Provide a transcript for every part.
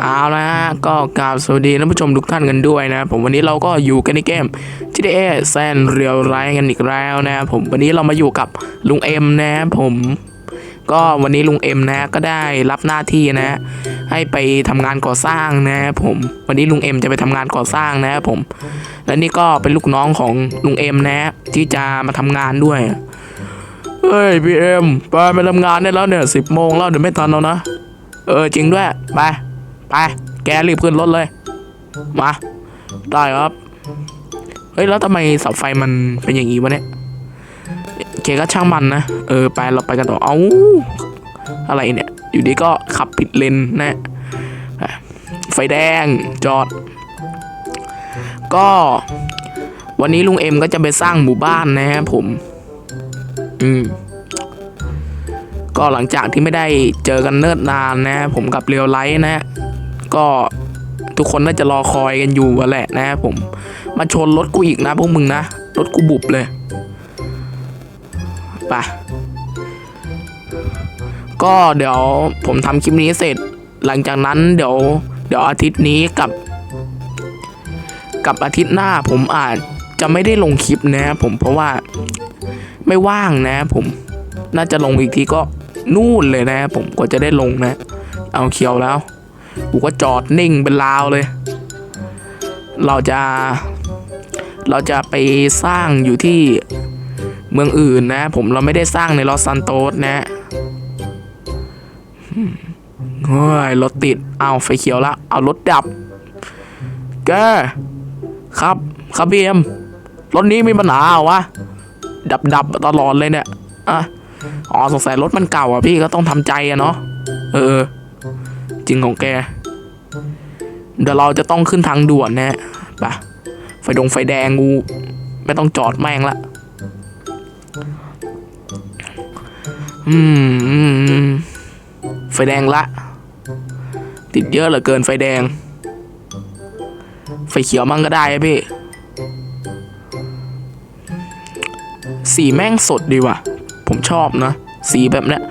เอาละฮะก็กราบสวัสดีท่านผู้ชมทุกท่านกันด้วยนะผมวันนี้เราก็อยู่กันในเกม GTA แซนเรียวไรกันอีกแล้วนะผมวันนี้เรามาอยู่กับลุงเอ็มนะผมก็วันนี้ลุงเอ็มนะก็ได้รับหน้าที่นะ ให้ไปทำงานก่อสร้างนะผมวันนี้ลุงเอ็มจะไปทำงานก่อสร้างนะผมและนี่ก็เป็นลูกน้องของลุงเอ็มนะ ที่จะมาทำงานด้วยเฮ้ยพี่เอ็มไปไปทำงานได้แล้วเนี่ยสิบโมงแล้วเดี๋ยวไม่ทันแล้วนะเออจริงด้วยไป ไป แกรีบขึ้นรถเลย มา ได้ครับ เฮ้ย แล้วทำไมเสาไฟมันเป็นอย่างนี้วะเนี่ยเคก็ช่างมันนะ เออ ไปเราไปกันต่อ เอาอะไรเนี่ย อยู่ดีก็ขับผิดเลนนะอะไฟแดงจอด ก็ วันนี้ลุงเอ็มก็จะไปสร้างหมู่บ้านนะฮะผม อืมก็หลังจากที่ไม่ได้เจอกันเนิ่นนานนะ ผมกับเรียวไลท์นะ ก็ทุกคนน่าจะรอคอยกันอยู่อะแหละนะครับผมมาชนรถกูอีกนะพวกมึงนะรถกูบุบเลยไปก็เดี๋ยวผมทำคลิปนี้เสร็จ หลังจากนั้นเดี๋ยว เดี๋ยวอาทิตย์นี้กับ กับอาทิตย์หน้าผมอาจจะไม่ได้ลงคลิปนะผมเพราะว่าไม่ว่างนะผมน่าจะลงอีกทีก็นู่นเลยนะผมกว่าจะได้ลงนะ เอาเขียวแล้ว กูก็จอดนิ่งเป็นลาวเลย เราจะเราจะไปสร้างอยู่ที่เมืองอื่นนะ ผมเราไม่ได้สร้างในลอสซันโตสนะเฮ้ยรถติด เอาไฟเขียวละ เอารถดับแกครับ ครับพี่เอ็มรถนี้มีปัญหาเหรอวะ ดับดับตลอดเลยเนี่ย อะ อ๋อสงสัยรถมันเก่าอะพี่ก็ต้องทำใจอะเนาะ เออ จริงของแก เดี๋ยวเราจะต้องขึ้นทางด่วนนะไปะไฟดงไฟแดงงูไม่ต้องจอดแม่งละอืม ไฟแดงละ ติดเยอะเหลือเกินไฟแดง ไฟเขียวมั่งก็ได้พี่ สีแม่งสดดีว่ะ ผมชอบนะ สีแบบเนี้ย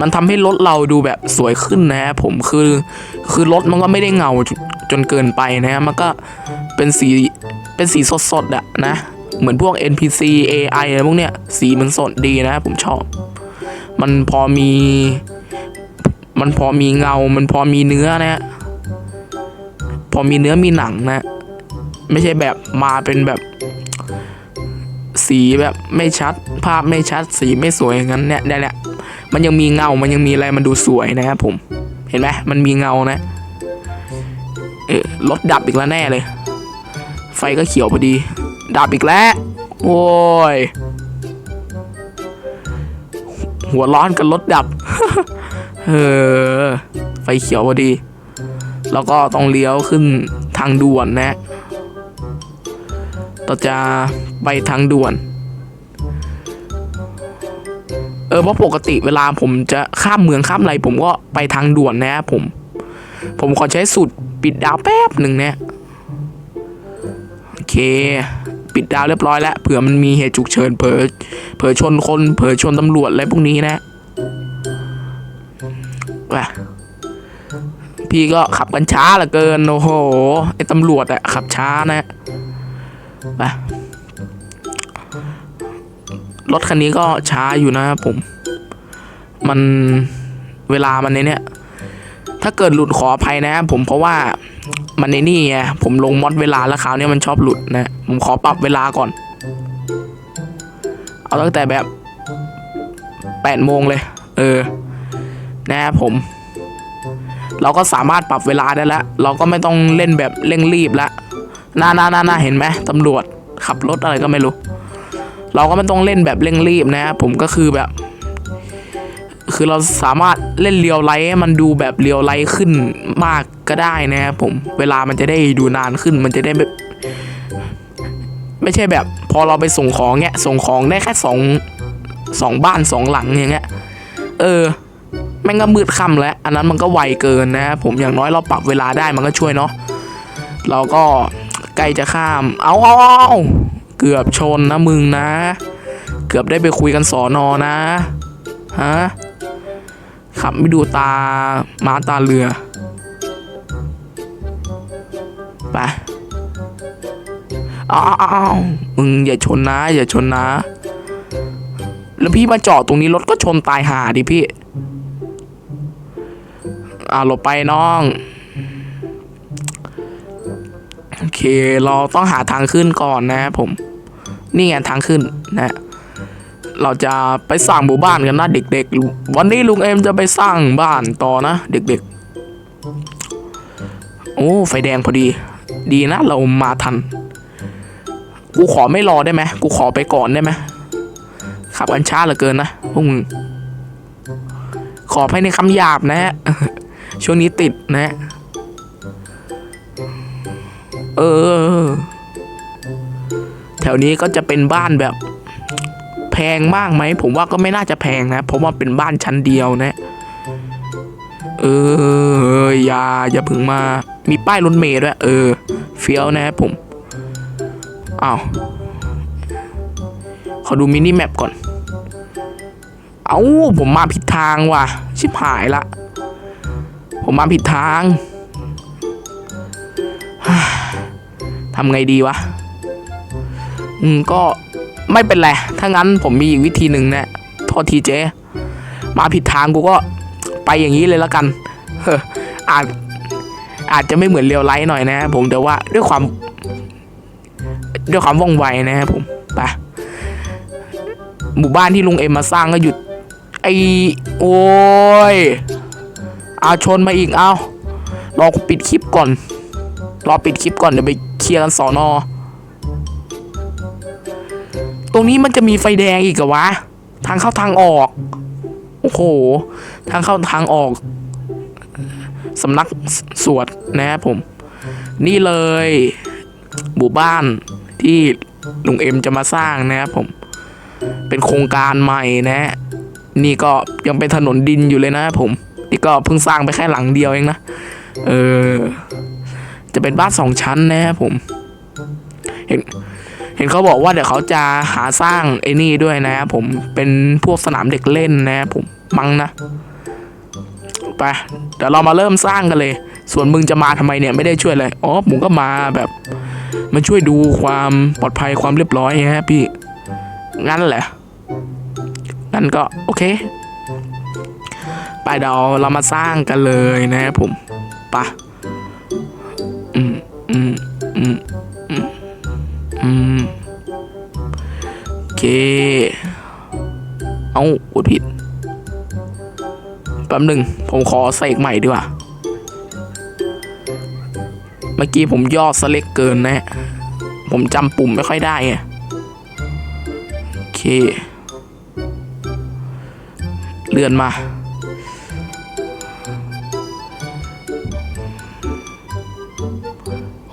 มันทำให้รถเราดูแบบสวยขึ้นนะผมคือคือรถมันก็ไม่ได้เงาจนจนเกินไปนะมันก็เป็นสีเป็นสีสดๆอะนะเหมือนพวก NPC AI อะไรพวกเนี้ยสีมันสดดีนะผมชอบ มันพอมี มันพอมีเงา มันพอมีเนื้อนะ พอมีเนื้อมีหนังนะ ไม่ใช่แบบมาเป็นแบบ สีแบบไม่ชัด ภาพไม่ชัด สีไม่สวยอย่างนั้นเนี่ยได้แหละมันยังมีเงา มันยังมีอะไรมันดูสวยนะครับผม เห็นไหมมันมีเงานะเออรถดับอีกแล้วแน่เลย ไฟก็เขียวพอดี ดับอีกแล้ว โอ้ย หัวร้อนกับรถดับ เออ ไฟเขียวพอดี แล้วก็ต้องเลี้ยวขึ้นทางด่วนนะ เราจะไปทางด่วน เออเพราะปกติเวลาผมจะข้ามเมืองข้ามอะไรผมก็ไปทางด่วนนะผม ผมขอใช้สูตรปิดดาวแป๊บหนึ่งเนี่ยโอเค ปิดดาวเรียบร้อยแล้วเผื่อมันมีเหตุฉุกเฉินเผลอเผลอชนคนเผลอชนตำรวจอะไรพวกนี้นะว่ะพี่ก็ขับกันช้าเหลือเกินโอ้โหไอตำรวจอะขับช้านะ ไปรถคันนี้ก็ช้าอยู่นะครับผม มันเวลามันในเนี้ยถ้าเกิดหลุดขออภัยนะครับผมเพราะว่ามันในนี่ไงผมลงมอดเวลาแล้วคราวนี้มันชอบหลุดนะ ผมขอปรับเวลาก่อน เอาตั้งแต่แบบแปดโมงเลย เออ นะครับผม เราก็สามารถปรับเวลาได้แล้ว เราก็ไม่ต้องเล่นแบบเร่งรีบแล้ว น่าน่าน่าน่าเห็นไหมตำรวจขับรถอะไรก็ไม่รู้ เราก็ไม่ต้องเล่นแบบเร่งรีบนะผมก็คือแบบ คือเราสามารถเล่นเรียวไลท์ให้มันดูแบบเรียวไลท์ขึ้นมากก็ได้นะครับผมเวลามันจะได้ดูนานขึ้นมันจะได้แบบไม่ใช่แบบ พอเราไปส่งของเงี้ยส่งของได้แค่สองสองบ้านสองหลังอย่างเงี้ยเออแม่งก็มืดค่ำแล้ว อันนั้นมันก็ไวเกินนะครับผมอย่างน้อยเราปรับเวลาได้มันก็ช่วยเนาะเราก็ ใกล้จะข้าม เอาเอาเอาเกือบชนนะมึงนะ เกือบได้ไปคุยกันสอนอนะ ฮะ ขับไม่ดูตาม้าตาเรือ ไปเอ้าวอ้ามึงอย่าชนนะ อย่าชนนะ แล้วพี่มาจอดตรงนี้รถก็ชนตายหาดิพี่ อ่าหลบไปน้อง โอเค เราต้องหาทางขึ้นก่อนนะครับผม นี่ไงทางขึ้นนะ เราจะไปสร้างหมู่บ้านกันนะเด็กๆ วันนี้ลุงเอ็มจะไปสร้างบ้านต่อนะเด็กๆ โอ้ไฟแดงพอดี ดีนะเรามาทัน กูขอไม่รอได้ไหมกูขอไปก่อนได้ไหมขับกันช้าเหลือเกินนะพวกมึงขอให้ในคำหยาบนะฮะช่วงนี้ติดนะ เออ แถวนี้ก็จะเป็นบ้านแบบ แพงมากไหม ผมว่าก็ไม่น่าจะแพงนะ เพราะว่าเป็นบ้านชั้นเดียวนะ เอออย่าอย่าพึ่งมา มีป้ายรถเมล์ด้วย เออ เฟี้ยวนะผมอ้าวขอดูมินิแมปก่อน เอ้าผมมาผิดทางว่ะ ชิบหายละ ผมมาผิดทาง ทำไงดีวะ อืมก็ไม่เป็นไร ถ้างั้นผมมีอีกวิธีหนึ่งนะโทษทีเจ๊มาผิดทางกูก็ไปอย่างนี้เลยล้วกันเฮ้ออาจอาจจะไม่เหมือนเรียวไลท์หน่อยนะผมแต่ว่าด้วยความ ด้วยความว่องไวนะครับผมไปหมู่บ้านที่ลุงเอ็มมาสร้างก็หยุด ไอโอ้ยเอาชนมาอีกเอารอปิดคลิปก่อน รอปิดคลิปก่อนเดี๋ยวไป เคลียร์กันสอนอ ตรงนี้มันจะมีไฟแดงอีกเหรอวะ ทางเข้าทางออก โอ้โห ทางเข้าทางออกสำนักสวดนะครับผม นี่เลยหมู่บ้านที่ลุงเอ็มจะมาสร้างนะครับผม เป็นโครงการใหม่นะ นี่ก็ยังเป็นถนนดินอยู่เลยนะผม นี่ก็เพิ่งสร้างไปแค่หลังเดียวเองนะ เออ จะเป็นบ้านสองชั้นนะครับผม เห็นเห็นเขาบอกว่าเดี๋ยวเขาจะหาสร้างไอ้นี่ด้วยนะครับผมเป็นพวกสนามเด็กเล่นนะครับผมมั้งนะไปเดี๋ยวเรามาเริ่มสร้างกันเลย ส่วนมึงจะมาทำไมเนี่ยไม่ได้ช่วยเลยอ๋อผมก็มาแบบมาช่วยดูความปลอดภัยความเรียบร้อยฮะพี่งั้นแหละงั้นก็โอเค ไปเดี๋ยวเรามาสร้างกันเลยนะครับผมไป อืมอืมอืมอืมอืมโอเค เอากดผิด แป๊บหนึ่ง ผมขอเสกใหม่ดีกว่า เมื่อกี้ผมย่อสเล็กเกินนะผมจำปุ่มไม่ค่อยได้ไงโอเค เลื่อนมา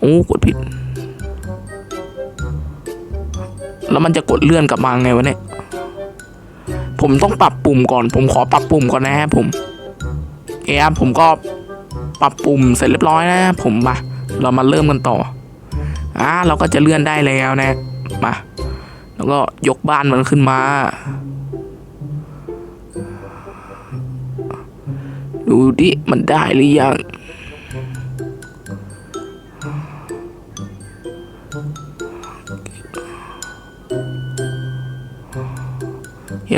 โอ้กดผิด แล้วมันจะกดเลื่อนกลับมาไงวะเนี่ย ผมต้องปรับปุ่มก่อน ผมขอปรับปุ่มก่อนนะครับผมเอะผมก็ปรับปุ่มเสร็จเรียบร้อยนะ ผมมา เรามาเริ่มกันต่ออ่าเราก็จะเลื่อนได้แล้วนะ มา แล้วก็ยกบ้านมันขึ้นมา ดูดิ มันได้หรือยัง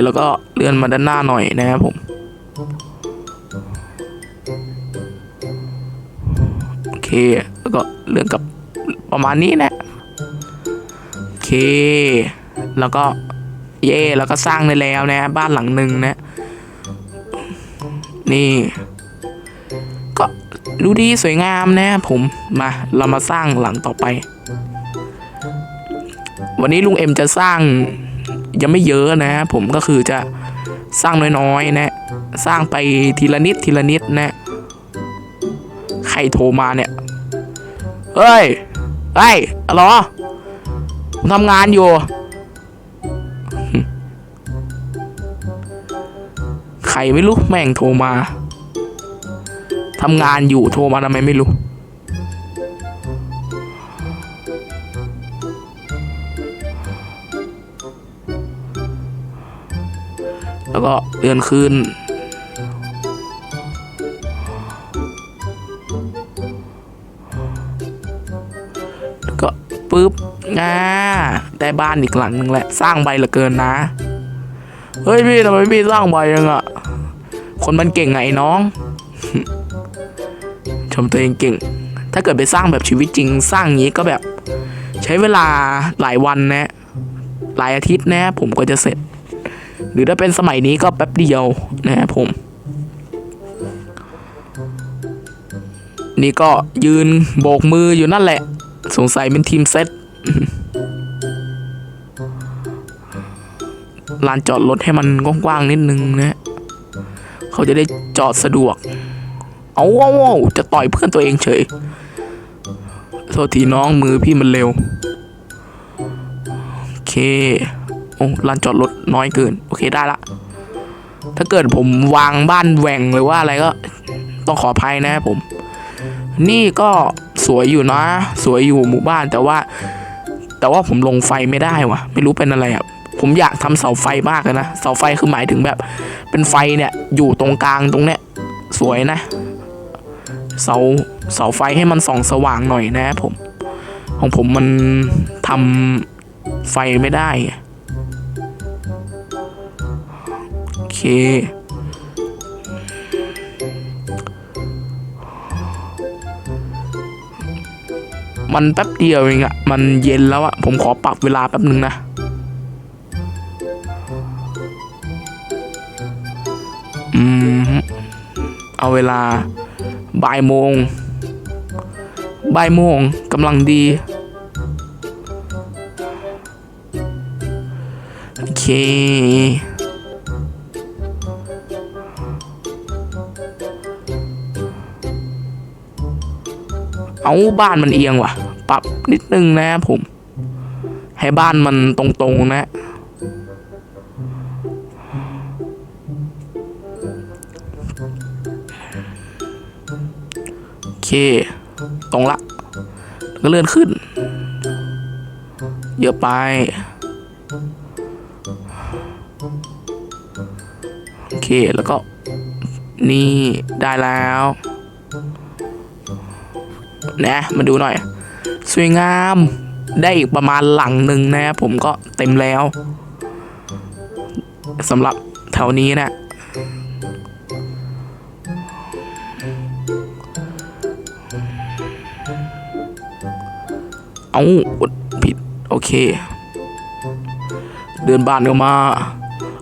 แล้วก็เลื่อนมาด้านหน้าหน่อยนะครับผม โอเค แล้วก็เลื่อนกับประมาณนี้นะ โอเค แล้วก็เย่แล้วก็สร้างได้แล้วนะ บ้านหลังหนึ่งนะ นี่ ก็ดูดีสวยงามนะผมมาเรามาสร้างหลังต่อไป วันนี้ลุงเอ็มจะสร้าง ยังไม่เยอะนะ ผมก็คือจะสร้างน้อยๆนะ สร้างไปทีละนิดทีละนิดนะ ใครโทรมาเนี่ย เฮ้ยเฮ้ยอะไรวะผมทำงานอยู่ ใครไม่รู้แม่งโทรมาทำงานอยู่โทรมาทำไมไม่รู้ แล้วก็เลื่อนขึ้นโปุ๊บอ่าได้บ้านอีกหลังหนึ่งแหละ สร้างใบเหลือเกินนะ เฮ้ยพี่ทำไมพี่สร้างใบยังอะคนมันเก่งไงน้อง ชมตัวเองเก่ง ถ้าเกิดไปสร้างแบบชีวิตจริง สร้างงี้ก็แบบ ใช้เวลาหลายวันนะ หลายอาทิตย์นะ ผมก็จะเสร็จ หรือถ้าเป็นสมัยนี้ก็แป๊บเดียวนะครับผม นี่ก็ยืนโบกมืออยู่นั่นแหละ สงสัยเป็นทีมเซตลานจอดรถให้มันกว้างๆนิดนึงนะ เขาจะได้จอดสะดวก เอาว้าวจะต่อยเพื่อนตัวเองเฉย โทษทีน้องมือพี่มันเร็ว โอเค โอ้ลานจอดรถน้อยเกิน โอเคได้ละ ถ้าเกิดผมวางบ้านแหว่งหรือว่าอะไรก็ ต้องขออภัยนะผม นี่ก็สวยอยู่นะ สวยอยู่หมู่บ้านแต่ว่า แต่ว่าผมลงไฟไม่ได้วะไม่รู้เป็นอะไรอะผมอยากทำเสาไฟมากเลยนะ เสาไฟคือหมายถึงแบบ เป็นไฟเนี่ยอยู่ตรงกลางตรงเนี้ยสวยนะ เสาเสาไฟให้มันส่องสว่างหน่อยนะผม ของผมมันทำไฟไม่ได้ เคมันแป๊บเดียวเองอะมันเย็นแล้วอะผมขอปรับเวลาแป๊บหนึ่งนะ อืม เอาเวลาบ่ายโมง บ่ายโมงกำลังดี โอเค บ้านมันเอียงว่ะ ปรับนิดนึงนะผม ให้บ้านมันตรงๆนะ โอเค ตรงละ ก็เลื่อนขึ้น เยอะไป โอเค แล้วก็ นี่ได้แล้ว นะมาดูหน่อย สวยงามได้อีกประมาณหลังหนึ่งนะผมก็เต็มแล้วสำหรับแถวนี้นะเอาผิด โอเค เดินบ้านเข้ามา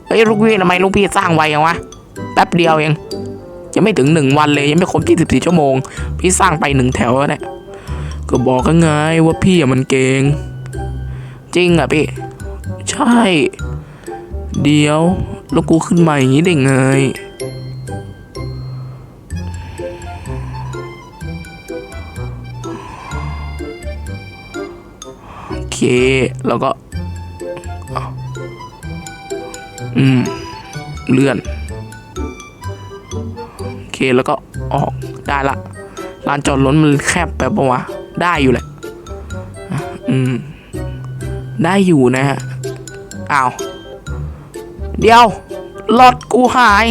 เฮ้ยลูกพี่ทำไมลูกพี่สร้างไวยังวะ แป๊บเดียวเอง ยังไม่ถึงหนึ่งวันเลยยังไม่ครบ24ชั่วโมง พี่สร้างไปหนึ่งแถวแล้วเนี่ยก็บอกกันไงว่าพี่อะมันเก่งจริงอะพี่ ใช่ เดี๋ยว แล้วกูขึ้นมาอย่างนี้ได้ไงโอเค แล้วก็ อืม เลื่อน แล้วก็ออกได้ละลานจอดรถมันแคบไปปะวะได้อยู่แหละ อืม ได้อยู่นะฮะอ้าว เดี๋ยวรถกูหาย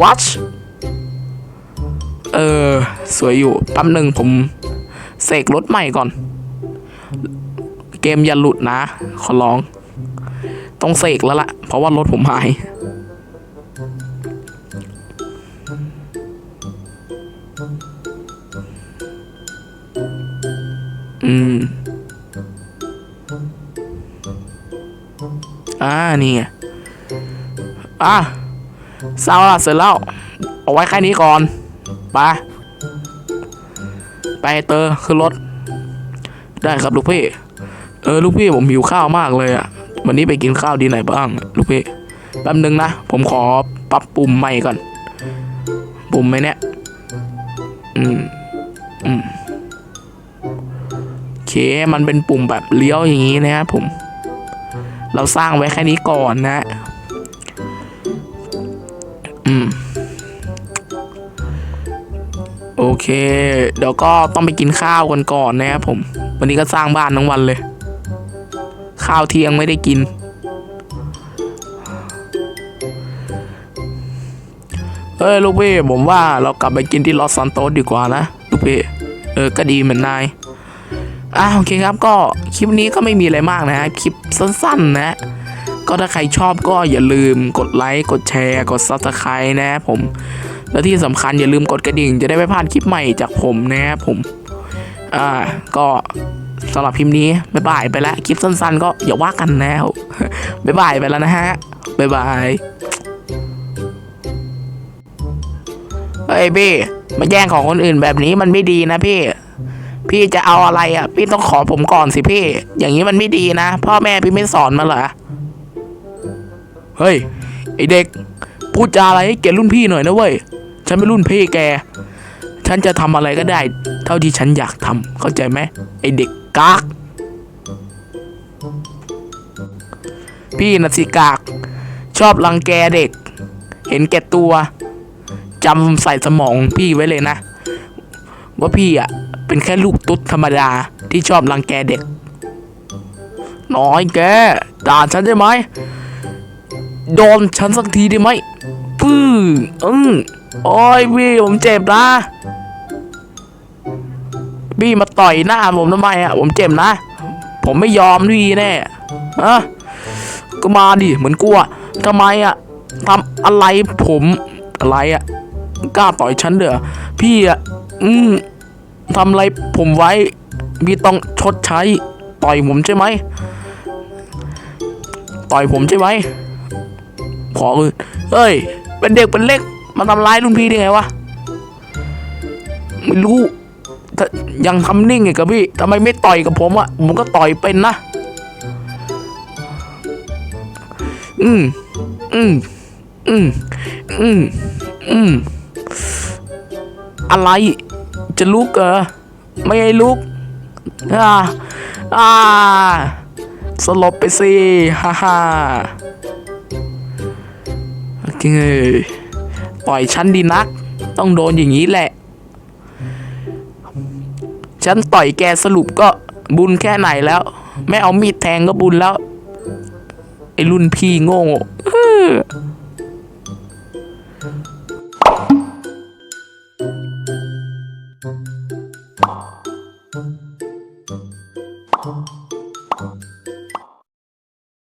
watch เออ สวยอยู่แป๊บหนึ่งผมเสกรถใหม่ก่อน เกมอย่าหลุดนะ ขอร้อง ต้องเสกแล้วล่ะ เพราะว่ารถผมหาย อืม อ่า นี่ไง อะเศร้าละเสร็จแล้ว เอาไว้แค่นี้ก่อน ไป ไปเตอร์ขึ้นรถ ได้ครับลูกพี่ เออ ลูกพี่ผมหิวข้าวมากเลยอะวันนี้ไปกินข้าวดีไหนบ้าง ลูกพี่ แป๊บนึงนะ ผมขอปรับปุ่มใหม่ก่อน ปุ่มไหมเนี่ย อืม เค มันเป็นปุ่มแบบเลี้ยวอย่างนี้นะครับผม เราสร้างไว้แค่นี้ก่อนนะ อืม โอเค เดี๋ยวก็ต้องไปกินข้าวกันก่อนนะครับผม วันนี้ก็สร้างบ้านทั้งวันเลย ข้าวเที่ยงไม่ได้กินเอ้ยลูกพี่ผมว่าเรากลับไปกินที่ลอสซานโตสดีกว่านะ ลูกพี่เออก็ดีเหมือนนาย อ่าโอเคครับก็คลิปนี้ก็ไม่มีอะไรมากนะฮะคลิปสั้น ๆ นะ ก็ถ้าใครชอบก็อย่าลืมกดไลค์กดแชร์ กด subscribe นะผม และที่สำคัญอย่าลืมกดกระดิ่ง จะได้ไม่พลาดคลิปใหม่จากผมนะผม อ่าก็สำหรับคลิปนี้บ๊ายบายไปแล้วคลิปสั้น ๆ ก็อย่าว่ากันแล้วบ๊ายบายไปแล้วนะฮะบ๊ายบายเฮ้ยพี่มาแย่งของคนอื่นแบบนี้มันไม่ดีนะพี่ พี่จะเอาอะไรอะ พี่ต้องขอผมก่อนสิพี่ อย่างนี้มันไม่ดีนะ พ่อแม่พี่ไม่สอนมาเหรอ เฮ้ย ไอเด็ก พูดจาอะไรให้เกียรติรุ่นพี่หน่อยนะเว้ย ฉันเป็นรุ่นพี่แก ฉันจะทำอะไรก็ได้ เท่าที่ฉันอยากทำเข้าใจไหมไอเด็กกาก พี่นะสิกาก ชอบรังแกเด็ก เห็นแก่ตัวจำใส่สมองพี่ไว้เลยนะ ว่าพี่อะ เป็นแค่ลูกตุ๊ดธรรมดาที่ชอบรังแกเด็ก น้อยแกด่าฉันใช่ไหมโดนฉันสักทีได้ไหมปื้ออืมโอ้ยพี่ผมเจ็บนะพี่มาต่อยหน้าผมทำไมอะผมเจ็บนะ ผมไม่ยอมพี่แน่อะก็มาดิเหมือนกลัวทำไมอะทำอะไรผมอะไรอะกล้าต่อยฉันเด้อพี่อะ อืม ทำอะไรผมไว้ พี่ต้องชดใช้ ต่อยผมใช่ไหม ต่อยผมใช่ไหม ขอเฮ้ย เป็นเด็กเป็นเล็ก มาทำร้ายรุ่นพี่ได้ไงวะ ไม่รู้ ยังทำนิ่งไงกับพี่ทำไมไม่ต่อยกับผมอะผมก็ต่อยเป็นนะ อืม อืม อืม อืม อืม อะไร จะลุกเหรอไม่ให้ลุกอ่าอ่าสลบไปสิฮ่าฮ่าจริงเอ้ยปล่อยฉันดีนัก ต้องโดนอย่างนี้แหละ ฉันต่อยแกสรุปก็บุญแค่ไหนแล้ว ไม่เอามีดแทงก็บุญแล้ว ไอ้รุ่นพี่โง่